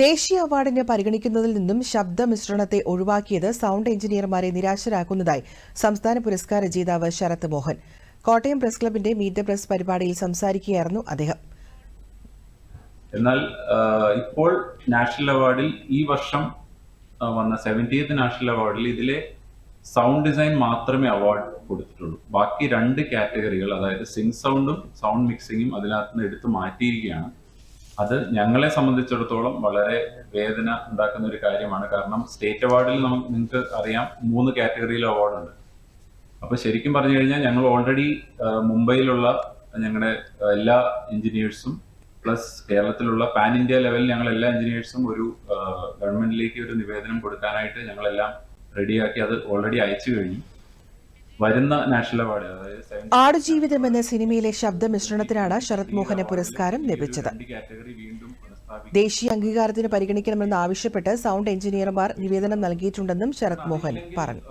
ദേശീയ അവാർഡിന് പരിഗണിക്കുന്നതിൽ നിന്നും ശബ്ദ മിശ്രണത്തെ ഒഴിവാക്കിയത് സൗണ്ട് എഞ്ചിനീയർമാരെ നിരാശരാക്കുന്നതായി സംസ്ഥാന പുരസ്കാര ജേതാവ് ശരത് മോഹൻ. കോട്ടയം പ്രസ് ക്ലബിന്റെ മീറ്റ് ദ പ്രസ് പരിപാടിയിൽ സംസാരിക്കുകയായിരുന്നു അദ്ദേഹം. എന്നാൽ ഇപ്പോൾ നാഷണൽ അവാർഡിൽ ഈ വർഷം വന്ന സെവന്റീത്ത് നാഷണൽ അവാർഡിൽ ഇതിലെ സൗണ്ട് ഡിസൈൻ മാത്രമേ അവാർഡ് കൊടുത്തിട്ടുള്ളൂ. ബാക്കി രണ്ട് കാറ്റഗറികൾ അതായത് സിങ് സൗണ്ടും സൗണ്ട് മിക്സിങ്ങും അതിനകത്ത് നിന്ന് എടുത്തു മാറ്റിയിരിക്കുകയാണ്. അത് ഞങ്ങളെ സംബന്ധിച്ചിടത്തോളം വളരെ വേദന ഉണ്ടാക്കുന്ന ഒരു കാര്യമാണ്. കാരണം സ്റ്റേറ്റ് അവാർഡിൽ നമുക്ക് നിങ്ങൾക്ക് അറിയാം മൂന്ന് കാറ്റഗറിയിൽ അവാർഡുണ്ട്. അപ്പൊ ശരിക്കും പറഞ്ഞു കഴിഞ്ഞാൽ ഞങ്ങൾ ഓൾറെഡി മുംബൈയിലുള്ള ഞങ്ങളുടെ എല്ലാ എഞ്ചിനീയേഴ്സും പ്ലസ് കേരളത്തിലുള്ള പാൻ ഇന്ത്യ ലെവലിൽ ഞങ്ങൾ എല്ലാ എഞ്ചിനീയേഴ്സും ഒരു ഗവൺമെന്റിലേക്ക് ഒരു നിവേദനം കൊടുക്കാനായിട്ട് ഞങ്ങളെല്ലാം റെഡിയാക്കി അത് ഓൾറെഡി അയച്ചു കഴിഞ്ഞു. വരുന്ന നാഷണൽ അവാർഡ് അതായത് ആടുജീവിതം എന്ന സിനിമയിലെ ശബ്ദ മിശ്രണത്തിനാണ് ശരത് മോഹന് പുരസ്കാരം ലഭിച്ചത്. ദേശീയ അംഗീകാരത്തിന് പരിഗണിക്കണമെന്ന് ആവശ്യപ്പെട്ട് സൗണ്ട് എഞ്ചിനീയർമാർ നിവേദനം നൽകിയിട്ടുണ്ടെന്നും ശരത് മോഹൻ പറഞ്ഞു.